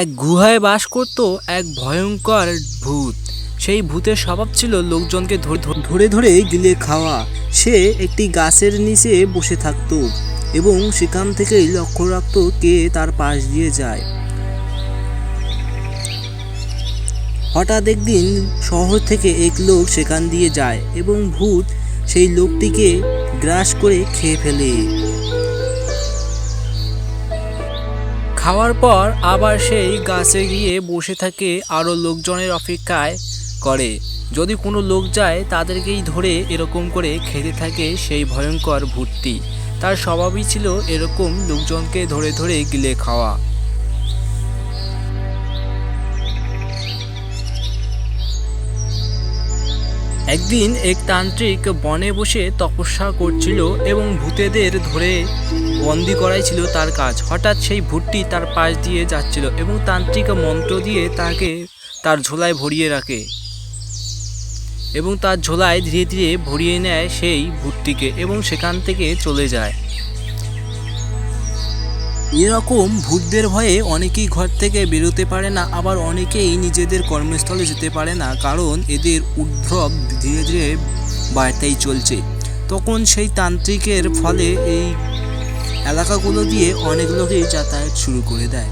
এক গুহায় বাস করত এক ভয়ঙ্কর ভূত। সেই ভূতের স্বভাব ছিল লোকজনকে ধরে ধরে গিলে খাওয়া। সে একটি গাছের নিচে বসে থাকতো এবং সেখান থেকেই লক্ষ্য রাখতো কে তার পাশ দিয়ে যায়। হঠাৎ একদিন শহর থেকে এক লোক সেখান দিয়ে যায় এবং ভূত সেই লোকটিকে গ্রাস করে খেয়ে ফেলে। খাওয়ার পর আবার সেই গাছে গিয়ে বসে থাকে আরও লোকজনের অপেক্ষায় করে। যদি কোনো লোক যায়, তাদেরকেই ধরে এরকম করে খেতে থাকে সেই ভয়ঙ্কর ভূতটি। তার স্বভাবই ছিল এরকম লোকজনকে ধরে ধরে গিলে খাওয়া। একদিন এক তান্ত্রিক বনে বসে তপস্যা করছিল এবং ভূতেদের ধরে বন্দি করাই ছিল তার কাজ। হঠাৎ সেই ভূতটি তার পাশ দিয়ে যাচ্ছিল এবং তান্ত্রিক মন্ত্র দিয়ে তাকে তার ঝোলায় ভরিয়ে রাখে এবং তার ঝোলায় ধীরে ধীরে ভরিয়ে নেয় সেই ভূতটিকে এবং সেখান থেকে চলে যায়। এরকম ভূতদের ভয়ে অনেকেই ঘর থেকে বেরোতে পারে না, আবার অনেকেই নিজেদের কর্মস্থলে যেতে পারে না, কারণ এদের উদ্ভব ধীরে ধীরে বাড়তেই চলছে। তখন সেই তান্ত্রিকের ফলে এই এলাকাগুলো দিয়ে অনেক লোকেই যাতায়াত শুরু করে দেয়।